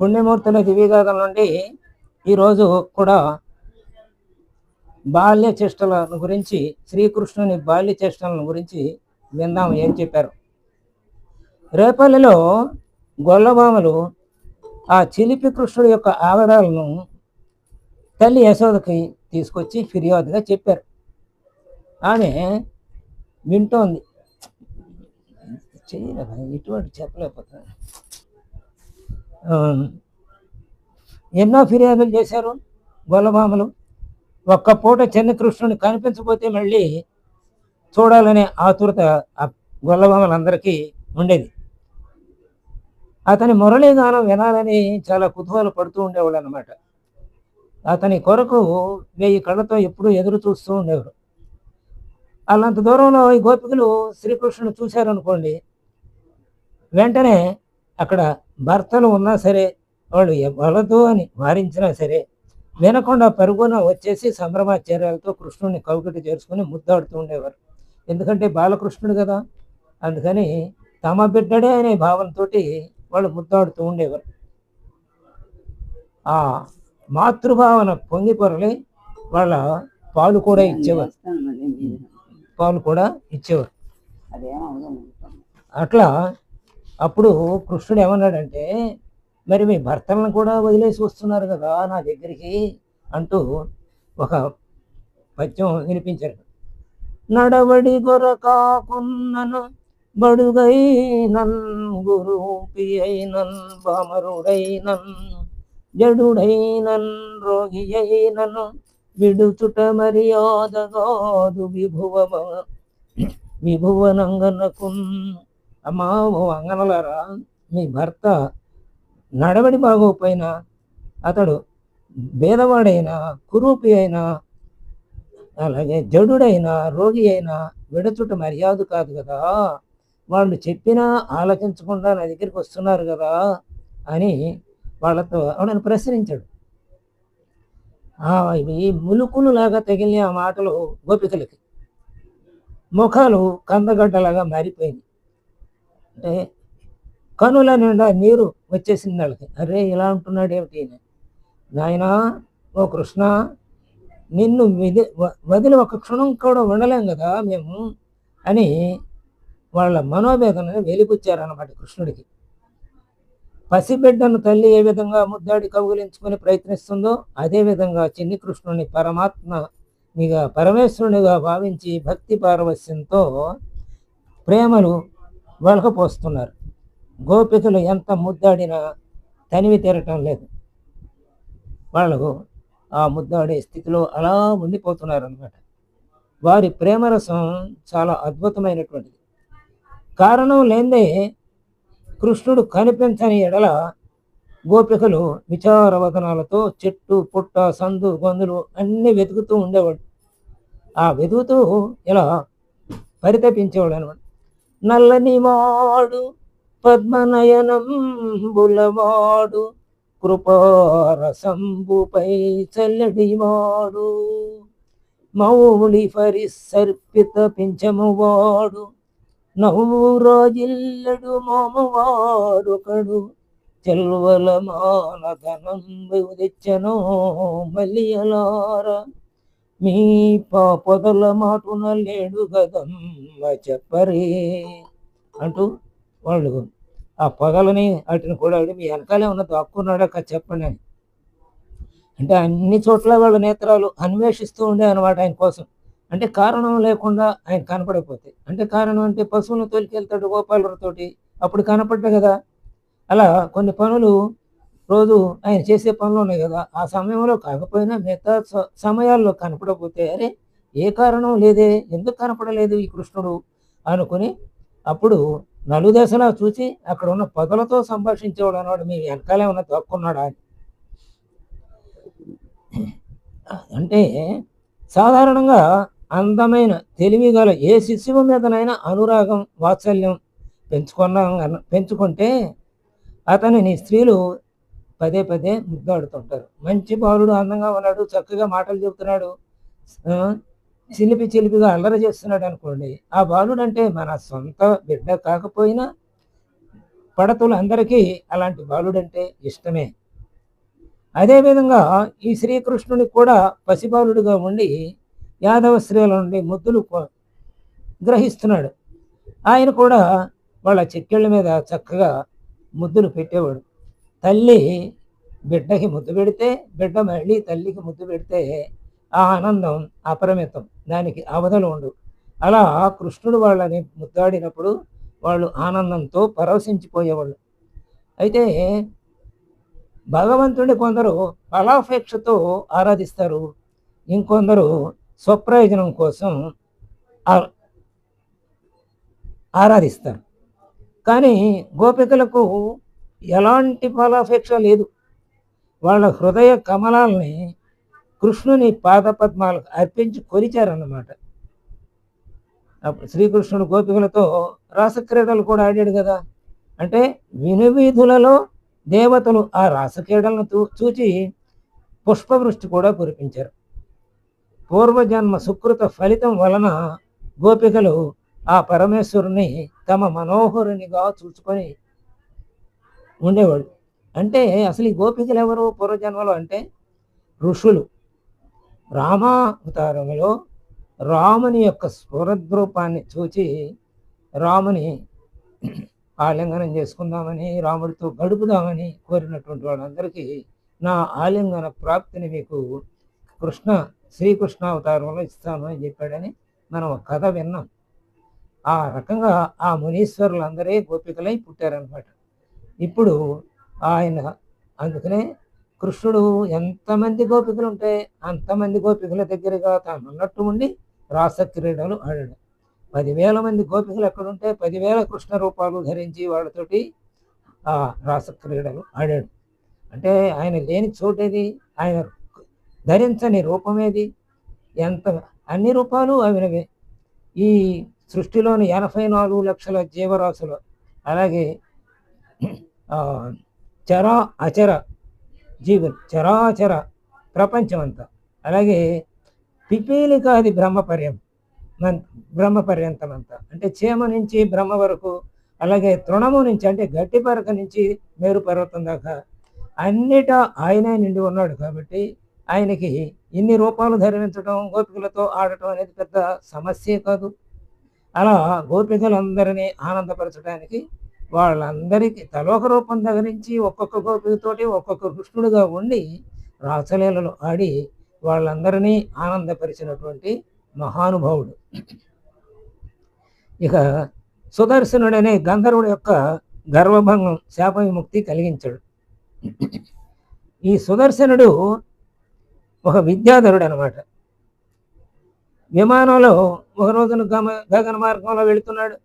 పుణ్యమూర్తుల దివ్యగాథల నుండి ఈరోజు కూడా బాల్య చేష్టల గురించి శ్రీకృష్ణుని బాల్య చేష్టలను గురించి విందాం ఏం చెప్పారు. రేపల్లిలో గొల్లభామలు ఆ చిలిపి కృష్ణుడి యొక్క ఆవరాలను తల్లి యశోదకి తీసుకొచ్చి ఫిర్యాదుగా చెప్పారు. ఆమె వింటోంది. చేయలేదా ఇటువంటి చెప్పలేకపోతున్నాను. ఎన్నో ఫిర్యాదులు చేశారు గొల్లభామలు. ఒక్క పూట చిన్న కృష్ణుని కనిపించకపోతే మళ్ళీ చూడాలనే ఆతురత ఆ గొల్లభామలందరికీ ఉండేది. అతని మురళీగానం వినాలని చాలా కుతూహల పడుతూ ఉండేవాళ్ళు అనమాట అతని కొరకు వెయ్యి కళ్ళతో ఎప్పుడూ ఎదురు చూస్తూ ఉండేవారు. అలాంత దూరంలో ఈ గోపికలు శ్రీకృష్ణుని చూశారనుకోండి వెంటనే అక్కడ భర్తలు ఉన్నా సరే వాళ్ళు ఎవరదు అని వారించినా సరే వినకుండా పరుగున వచ్చేసి సంభ్రమాచార్యాలతో కృష్ణుడిని కౌకిటి చేర్చుకుని ముద్దాడుతూ ఉండేవారు. ఎందుకంటే బాలకృష్ణుడు కదా అందుకని తమ బిడ్డడే అనే భావంతోటి వాళ్ళు ముద్దాడుతూ ఉండేవారు. ఆ మాతృభావన పొంగి పొరలి వాళ్ళ పాలు కూడా ఇచ్చేవారు. పాలు కూడా ఇచ్చేవారు. అట్లా అప్పుడు కృష్ణుడు ఏమన్నాడంటే మరి మీ భర్తలను కూడా వదిలేసి వస్తున్నారు కదా నా దగ్గరికి అంటూ ఒక పద్యం వినిపించారు నడవడి గొరకాకున్నను బడుగైనన్ గురూపి అయినన్ బామరుడైనన్ జడుడైనన్ రోగి అయినను విడుచుట మర్యాదగాదు విభువ విభువనంగనకు అమ్మా ఓ అంగనలారా మీ భర్త నడవడి బాగోపోయినా అతడు భేదవాడైనా కురూపి అయినా అలాగే జడుడైనా రోగి అయినా విడచుట మర్యాద కాదు కదా. వాళ్ళు చెప్పినా ఆలోచించకుండా నా దగ్గరికి వస్తున్నారు కదా అని వాళ్ళతో ఆవిడని ప్రశ్నించాడు. ఆ, ఇవి ములుకులు లాగా తగిలిన ఆ మాటలు గోపికలకి. ముఖాలు కందగడ్డలాగా మారిపోయింది. అంటే కనుల నిండా నీరు వచ్చేసింది వాళ్ళకి. అరే ఇలా అంటున్నాడు ఏమిటి? నాయన నాయనా ఓ కృష్ణ నిన్ను వదిలి ఒక క్షణం కూడా ఉండలేం కదా మేము అని వాళ్ళ మనోవేదనని వెలిపుచ్చారన్నమాట కృష్ణుడికి. పసిబిడ్డను తల్లి ఏ విధంగా ముద్దాడి కౌగులించుకొని ప్రయత్నిస్తుందో అదే విధంగా చిన్ని కృష్ణుని పరమాత్మనిగా పరమేశ్వరునిగా భావించి భక్తి పారవస్యంతో ప్రేమలు వలకపోస్తున్నారు. గోపికలు ఎంత ముద్దాడినా తనివి తీరటం లేదు. వాళ్ళు ఆ ముద్దాడే స్థితిలో అలా ఉండిపోతున్నారు అనమాట వారి ప్రేమరసం చాలా అద్భుతమైనటువంటిది. కారణం లేదే కృష్ణుడు కనిపించని ఎడల గోపికలు విచారవదనాలతో చెట్టు పుట్ట సందు గొంతులు అన్నీ వెతుకుతూ ఉండేవాడు. ఆ వెతుకుతూ ఇలా పరితపించేవాడు అనమాట నల్లని వాడు పద్మనయనం బులవాడు కృపారసంబుపై చల్లడి వాడు మౌళి పరిసర్పిత పింఛమువాడు నవ్వురాజిల్లడు మోమవారొకడు చెల్వల మానధనం తెచ్చనో మలియలారా మీ పొదల మాటున లేడు గదమ్మ చెప్పరే అంటూ వాళ్ళు ఆ పొదలని వాటిని కూడా మీ వెనకాలే ఉన్న దాక్కున్నాడా చెప్పండి అని. అంటే అన్ని చోట్ల వాళ్ళ నేత్రాలు అన్వేషిస్తూ ఉండే అనమాట ఆయన కోసం. అంటే కారణం లేకుండా ఆయన కనపడకపోతే. అంటే కారణం అంటే పశువులను తోలికెళ్తాడు గోపాలతోటి అప్పుడు కనపడ్డ కదా. అలా కొన్ని పనులు రోజు ఆయన చేసే పనులు ఉన్నాయి కదా ఆ సమయంలో కాకపోయినా మిగతా స- సమయాల్లో కనపడకపోతే అరే ఏ కారణం లేదే ఎందుకు కనపడలేదు ఈ కృష్ణుడు అనుకుని అప్పుడు నలుదశలా చూసి అక్కడ ఉన్న పదలతో సంభాషించేవాడు అన్నాడు మీ వెనకాలే ఉన్న తక్కున్నాడా అని. అంటే సాధారణంగా అందమైన తెలివి గల ఏ శిశువు మీదనైనా అనురాగం వాత్సల్యం పెంచుకున్నా పెంచుకుంటే అతనిని స్త్రీలు పదే పదే ముద్దాడుతుంటారు. మంచి బాలుడు అందంగా ఉన్నాడు చక్కగా మాటలు చెబుతున్నాడు. చిలిపి చిలిపిగా అల్లరి చేస్తున్నాడు అనుకోండి ఆ బాలుడు అంటే మన సొంత బిడ్డ కాకపోయినా పడతులు అందరికీ అలాంటి బాలుడంటే ఇష్టమే. అదేవిధంగా ఈ శ్రీకృష్ణుడికి కూడా పసిబాలుడుగా ఉండి యాదవ స్త్రీల నుండి ముద్దులు గ్రహిస్తున్నాడు. ఆయన కూడా వాళ్ళ చెక్కిళ్ళ మీద చక్కగా ముద్దులు పెట్టేవాడు. తల్లి బిడ్డకి ముద్దు పెడితే బిడ్డ మళ్ళీ తల్లికి ముద్దు పెడితే ఆ ఆనందం అపరిమితం. దానికి అవధలు ఉండు. అలా కృష్ణుడు వాళ్ళని ముద్దాడినప్పుడు వాళ్ళు ఆనందంతో పరవశించిపోయేవాళ్ళు. అయితే భగవంతుడిని కొందరు ఫలాపేక్షతో ఆరాధిస్తారు. ఇంకొందరు స్వప్రయోజనం కోసం ఆ- ఆరాధిస్తారు. కానీ గోపికలకు ఎలాంటి ఫలాపేక్ష లేదు. వాళ్ళ హృదయ కమలాల్ని కృష్ణుని పాదపద్మాలకు అర్పించి కొలిచారన్నమాట. అప్పుడు శ్రీకృష్ణుడు గోపికలతో రాసక్రీడలు కూడా ఆడాడు కదా. అంటే వినువీధులలో దేవతలు ఆ రాసక్రీడలను చూ- చూచి పుష్పవృష్టి కూడా కురిపించారు. పూర్వజన్మ సుకృత ఫలితం వలన గోపికలు ఆ పరమేశ్వరుని తమ మనోహరునిగా చూసుకొని ఉండేవాళ్ళు అంటే అసలు ఈ గోపికలు ఎవరు? పూర్వజన్మలో అంటే ఋషులు. రామావతారంలో రాముని యొక్క స్వరద్రూపాన్ని చూచి రాముని ఆలింగనం చేసుకుందామని రాముడితో గడుపుదామని కోరినటువంటి వాళ్ళందరికీ నా ఆలింగన ప్రాప్తిని మీకు కృష్ణ శ్రీకృష్ణ అవతారంలో ఇస్తాను అని చెప్పాడని మనం ఒక కథ విన్నాం. ఆ రకంగా ఆ మునీశ్వరులందరే గోపికలై పుట్టారనమాట ఇప్పుడు ఆయన అందుకనే కృష్ణుడు ఎంతమంది గోపికలు ఉంటే అంతమంది గోపికల దగ్గరగా తాను ఉన్నట్టు ఉండి రాసక్రీడలు ఆడాడు. పదివేల మంది గోపికలు ఎక్కడుంటే పదివేల కృష్ణ రూపాలు ధరించి వాళ్ళతోటి ఆ రాసక్రీడలు ఆడాడు. అంటే ఆయన లేని చోటేది? ఆయన ధరించని రూపమేది? ఎంత అన్ని రూపాలు అవినవే. ఈ సృష్టిలోని ఎనభై నాలుగు లక్షల జీవరాశులు అలాగే చరా అచర జీవులు చరాచర ప్రపంచం అంతా. అలాగే పిపీలికాది బ్రహ్మపర్యం మన్ బ్రహ్మ అంతా. అంటే చీమ నుంచి బ్రహ్మ వరకు అలాగే తృణము నుంచి అంటే గట్టి పరక నుంచి మేరు పర్వతం దాకా అన్నిటా ఆయనే నిండి ఉన్నాడు కాబట్టి ఆయనకి ఇన్ని రూపాలు ధరించడం గోపికలతో ఆడటం అనేది పెద్ద సమస్యే కాదు. అలా గోపికలందరినీ ఆనందపరచడానికి వాళ్ళందరికీ తలోక రూపం ధరించి ఒక్కొక్క గోపికతోటి ఒక్కొక్క కృష్ణుడుగా ఉండి రాసలీలలు ఆడి వాళ్ళందరినీ ఆనందపరిచినటువంటి మహానుభావుడు. ఇక సుదర్శనుడనే గంధర్వుడు యొక్క గర్వభంగం శాప విముక్తి కలిగించాడు. ఈ సుదర్శనుడు ఒక విద్యాధరుడు అనమాట విమానంలో ఒక రోజున గమ గగన మార్గంలో వెళుతున్నాడు.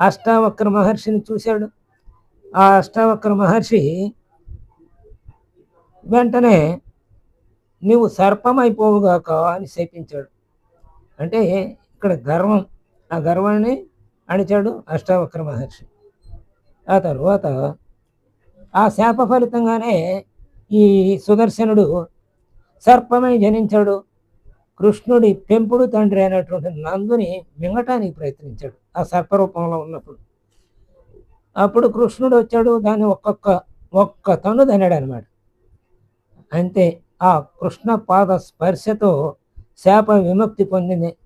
అష్టావక్ర మహర్షిని చూశాడు. ఆ అష్టావక్ర మహర్షి వెంటనే నీవు సర్పమైపోవుగాక అని శపించాడు. అంటే ఇక్కడ గర్వం ఆ గర్వాన్ని అణిచాడు అష్టావక్ర మహర్షి. ఆ తర్వాత ఆ శాప ఫలితంగానే ఈ సుదర్శనుడు సర్పమై జనించాడు. కృష్ణుడి పెంపుడు తండ్రి అయినటువంటి నందుని మింగటానికి ప్రయత్నించాడు ఆ సర్పరూపంలో ఉన్నప్పుడు. అప్పుడు కృష్ణుడు వచ్చాడు దాన్ని ఒక్కొక్క ఒక్క తను తిన్నాడు అనమాట అంతే ఆ కృష్ణ పాద స్పర్శతో శాప విముక్తి పొందింది.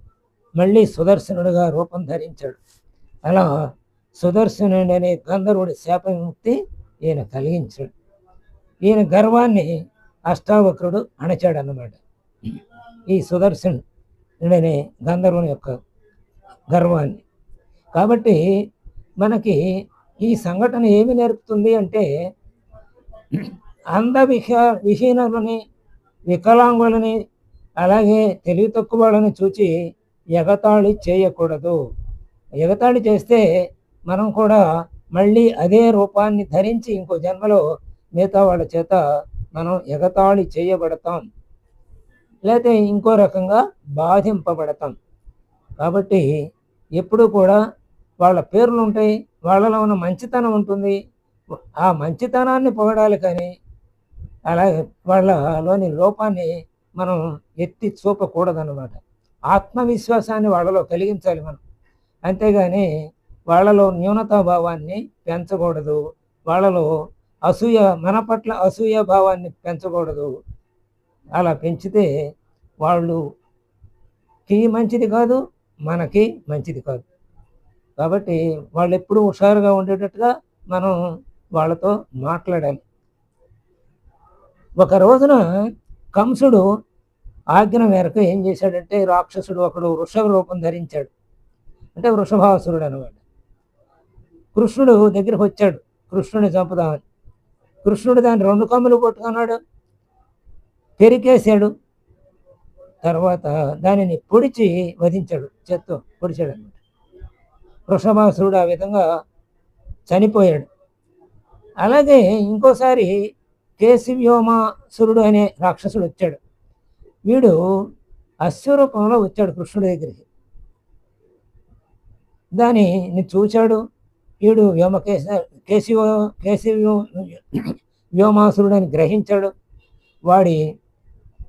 మళ్ళీ సుదర్శనుడిగా రూపం ధరించాడు. అలా సుదర్శనుడు అనే గంధర్వుడి శాప విముక్తి ఈయన కలిగించాడు. ఈయన గర్వాన్ని అష్టావక్రుడు అణచాడు అన్నమాట ఈ సుదర్శనుడనే గంధర్వుని యొక్క గర్వాన్ని. కాబట్టి మనకి ఈ సంఘటన ఏమి నేర్పుతుంది అంటే అంధ విహ విహీనులని వికలాంగులని అలాగే తెలివి తక్కువ వాళ్ళని చూచి ఎగతాళి చేయకూడదు. ఎగతాళి చేస్తే మనం కూడా మళ్ళీ అదే రూపాన్ని ధరించి ఇంకో జన్మలో మిగతా వాళ్ళ చేత మనం ఎగతాళి చేయబడతాం. లేకపోతే ఇంకో రకంగా బాధింపబడతాం. కాబట్టి ఎప్పుడు కూడా వాళ్ళ పేర్లు ఉంటాయి వాళ్ళలో ఉన్న మంచితనం ఉంటుంది. ఆ మంచితనాన్ని పొగడాలి కానీ అలాగే వాళ్ళలోని లోపాన్ని మనం ఎత్తి చూపకూడదన్నమాట. ఆత్మవిశ్వాసాన్ని వాళ్ళలో కలిగించాలి మనం. అంతేగాని వాళ్ళలో న్యూనతాభావాన్ని పెంచకూడదు. వాళ్ళలో అసూయ మన పట్ల అసూయ భావాన్ని పెంచకూడదు. అలా పెంచితే వాళ్ళుకి మంచిది కాదు మనకి మంచిది కాదు. కాబట్టి వాళ్ళు ఎప్పుడూ హుషారుగా ఉండేటట్టుగా మనం వాళ్ళతో మాట్లాడాలి. ఒక రోజున కంసుడు ఆజ్ఞ మేరకు ఏం చేశాడంటే రాక్షసుడు ఒకడు వృషభ రూపం ధరించాడు. అంటే వృషభాసురుడు అనమాట కృష్ణుడు దగ్గరికి వచ్చాడు. కృష్ణుడిని చంపుదామని. కృష్ణుడు దాన్ని రెండు కమ్ములు కొట్టుకున్నాడు. పెరికేశాడు. తర్వాత దానిని పొడిచి వధించాడు చేత్తో పొడిచాడు అనమాట వృషభాసురుడు ఆ విధంగా చనిపోయాడు. అలాగే ఇంకోసారి కేశవ్యోమాసురుడు అనే రాక్షసుడు వచ్చాడు. వీడు అశ్వరూపంలో వచ్చాడు కృష్ణుడి దగ్గరికి. దానిని చూచాడు. వీడు వ్యోమకేశ కేశవ కేశవ్యో వ్యోమాసురుడు అని గ్రహించాడు. వాడి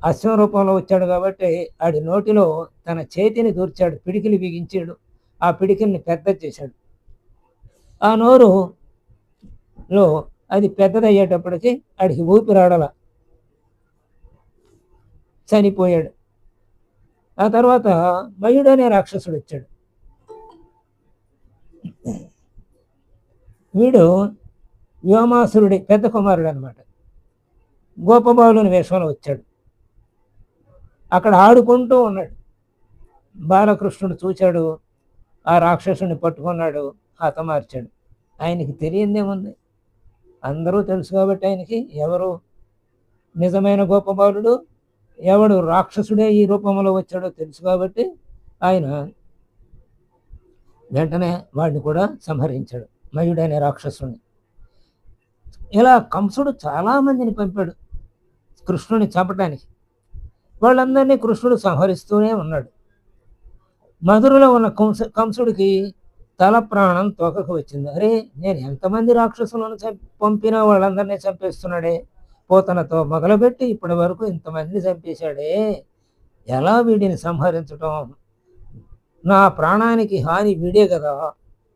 అశ్వరూపంలో వచ్చాడు కాబట్టి ఆడి నోటిలో తన చేతిని దూర్చాడు పిడికిలి బిగించాడు. ఆ పిడికిల్ని పెద్ద చేశాడు. ఆ నోరులో అది పెద్దదయ్యేటప్పటికి ఆడికి ఊపిరాడల చనిపోయాడు. ఆ తర్వాత మయుడు అనే రాక్షసుడు వచ్చాడు. వీడు వ్యోమాసురుడి పెద్ద కుమారుడు అనమాట గోపబాలుని వేషంలో వచ్చాడు. అక్కడ ఆడుకుంటూ ఉన్నాడు. బాలకృష్ణుడు చూచాడు. ఆ రాక్షసుని పట్టుకున్నాడు. హతమార్చాడు. ఆయనకి తెలియందేముంది అందరూ తెలుసు కాబట్టి ఆయనకి ఎవరు నిజమైన గోపబాలుడు ఎవడు రాక్షసుడే ఈ రూపంలో వచ్చాడో తెలుసు కాబట్టి ఆయన వెంటనే వాడిని కూడా సంహరించాడు. మయుడనే రాక్షసుని. ఇలా కంసుడు చాలామందిని పంపాడు కృష్ణుని చంపటానికి. వాళ్ళందరినీ కృష్ణుడు సంహరిస్తూనే ఉన్నాడు. మధురలో ఉన్న కంస కంసుడికి తల ప్రాణం తోకకు వచ్చింది. అరే నేను ఎంతమంది రాక్షసులను పంపినా వాళ్ళందరినీ చంపేస్తున్నాడే? పోతనతో మొదలుపెట్టి ఇప్పటి వరకు ఇంతమందిని చంపేశాడే. ఎలా వీడిని సంహరించటం? నా ప్రాణానికి హాని వీడే కదా.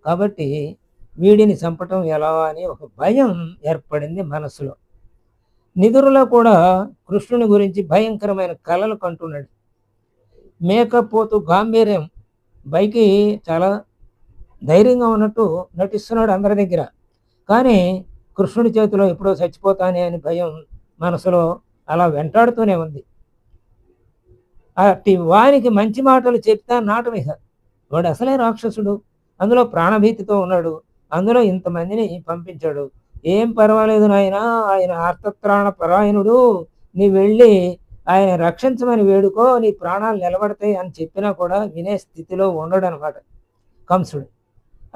కాబట్టి వీడిని చంపటం ఎలా అని ఒక భయం ఏర్పడింది మనసులో. నిధురులో కూడా కృష్ణుని గురించి భయంకరమైన కళలు కంటున్నాడు. మేకపోతు గాంభీర్యం. పైకి చాలా ధైర్యంగా ఉన్నట్టు నటిస్తున్నాడు అందరి దగ్గర. కానీ కృష్ణుడి చేతిలో ఎప్పుడో చచ్చిపోతానే అని భయం మనసులో అలా వెంటాడుతూనే ఉంది. అట్టి వానికి మంచి మాటలు చెప్తా నాటమిహ వాడు అసలే రాక్షసుడు. అందులో ప్రాణభీతితో ఉన్నాడు. అందులో ఇంతమందిని పంపించాడు. ఏం పర్వాలేదు నాయన ఆయన ఆర్తత్రాణ పరాయణుడు. నీ వెళ్ళి ఆయన రక్షించమని వేడుకో నీ ప్రాణాలు నిలబడతాయి అని చెప్పినా కూడా వినే స్థితిలో ఉండడు అనమాట కంసుడు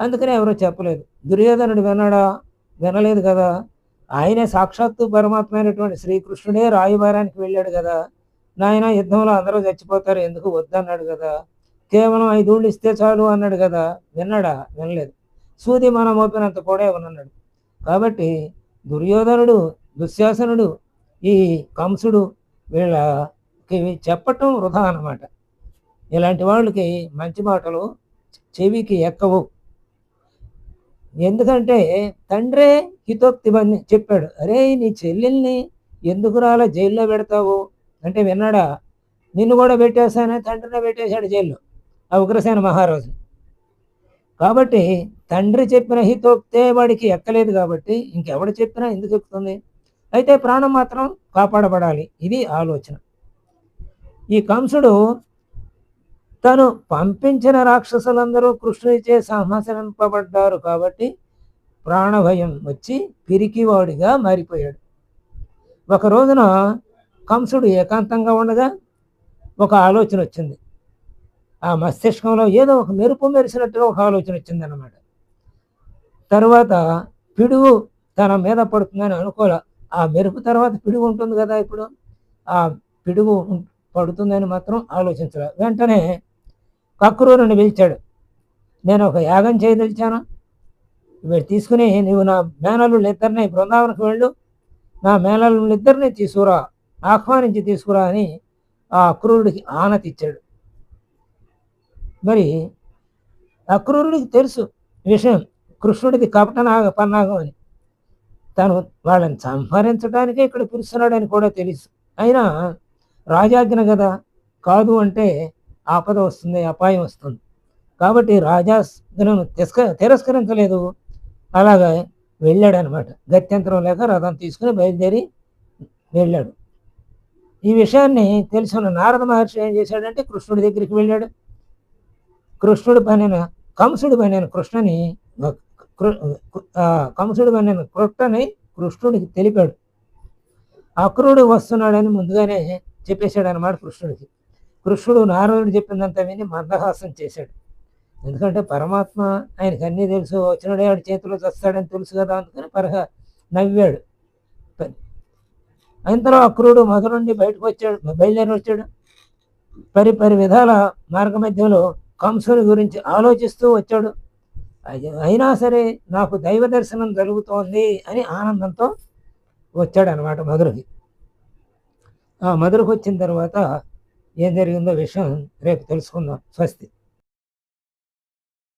అందుకనే ఎవరో చెప్పలేదు. దుర్యోధనుడు విన్నాడా? వినలేదు కదా. ఆయనే సాక్షాత్తు పరమాత్మైనటువంటి శ్రీకృష్ణుడే రాయబారానికి వెళ్ళాడు కదా. నాయన యుద్ధంలో అందరూ చచ్చిపోతారు ఎందుకు వద్దన్నాడు కదా. కేవలం ఐదుళ్ళు ఇస్తే చాలు అన్నాడు కదా. విన్నాడా? వినలేదు. సూది మనం మోపినంత కూడా ఉన్నాడు కాబట్టి దుర్యోధనుడు దుశ్శాసనుడు ఈ కంసుడు వీళ్ళకి చెప్పటం వృధా అన్నమాట. ఇలాంటి వాళ్ళకి మంచి మాటలు చెవికి ఎక్కవు. ఎందుకంటే తండ్రే హితోక్తి బంది చెప్పాడు. అరే నీ చెల్లెల్ని ఎందుకు రాలా జైల్లో పెడతావు? అంటే విన్నాడా? నిన్ను కూడా పెట్టేశానే? తండ్రినే పెట్టేశాడు జైల్లో. ఆ ఉగ్రసేన మహారాజు. కాబట్టి తండ్రి చెప్పిన హితోక్తే వాడికి ఎక్కలేదు కాబట్టి ఇంకెవడు చెప్పినా ఎందుకు ఎక్కుతుంది? అయితే ప్రాణం మాత్రం కాపాడబడాలి. ఇది ఆలోచన. ఈ కంసుడు తను పంపించిన రాక్షసులందరూ కృష్ణుడిచే సంహసింపబడ్డారు కాబట్టి ప్రాణభయం వచ్చి పిరికివాడిగా మారిపోయాడు. ఒక రోజున కంసుడు ఏకాంతంగా ఉండగా ఒక ఆలోచన వచ్చింది. ఆ మస్తిష్కంలో ఏదో ఒక మెరుపు మెరిసినట్టుగా ఒక ఆలోచన వచ్చిందనమాట తర్వాత పిడుగు తన మీద పడుతుందని అనుకోలే. ఆ మెరుపు తర్వాత పిడుగు ఉంటుంది కదా ఇప్పుడు? ఆ పిడుగు పడుతుందని మాత్రం ఆలోచించలే. వెంటనే కక్రూరుని పిలిచాడు. నేను ఒక యాగం చేయదలిచాను. వీడు తీసుకుని నువ్వు నా మేనల్లుళ్ళు ఇద్దరిని బృందావనకు వెళ్ళు. నా మేనల్లుళ్ళు ఇద్దరిని తీసుకురా ఆహ్వానించి తీసుకురా అని ఆ అక్రూరుడికి ఆనతిచ్చాడు. మరి అక్రూరుడికి తెలుసు విషయం. కృష్ణుడిది కపటనాగ పన్నాగం అని. తను వాళ్ళని సంహరించడానికే ఇక్కడ పిలుస్తున్నాడని కూడా తెలుసు. అయినా రాజాజ్ఞ కదా. కాదు అంటే ఆపద వస్తుంది అపాయం వస్తుంది. కాబట్టి రాజాజ్ఞను తిస్క తిరస్కరించలేదు. అలాగా వెళ్ళాడు అనమాట గత్యంతరం లేక రథం తీసుకుని బయలుదేరి వెళ్ళాడు. ఈ విషయాన్ని తెలిసిన నారద మహర్షి ఏం చేశాడంటే కృష్ణుడి దగ్గరికి వెళ్ళాడు. కృష్ణుడి పనిన కంసుడి పనిన కృష్ణని కృ- కంసుడి పనిన కృష్ణని కృష్ణుడికి తెలిపాడు. అక్రుడు వస్తున్నాడని ముందుగానే చెప్పేశాడు అనమాట కృష్ణుడికి. కృష్ణుడు నారదుడు చెప్పిందంతా విని మందహాసం చేశాడు. ఎందుకంటే పరమాత్మ ఆయనకి అన్నీ తెలుసు వచ్చినాడే ఆడి చేతిలో చస్తాడని తెలుసు కదా అందుకని పరహ నవ్వాడు. అంతలో అక్రూడు మధు నుండి బయటకు వచ్చాడు బయలుదేరి వచ్చాడు. పరి పరి విధాల మార్గ మధ్యంలో కంసుని గురించి ఆలోచిస్తూ వచ్చాడు. అయినా సరే నాకు దైవ దర్శనం జరుగుతోంది అని ఆనందంతో వచ్చాడు అనమాట మధురకి ఆ మధురకు వచ్చిన తర్వాత ఏం జరిగిందో విషయం రేపు తెలుసుకుందాం. స్వస్తి.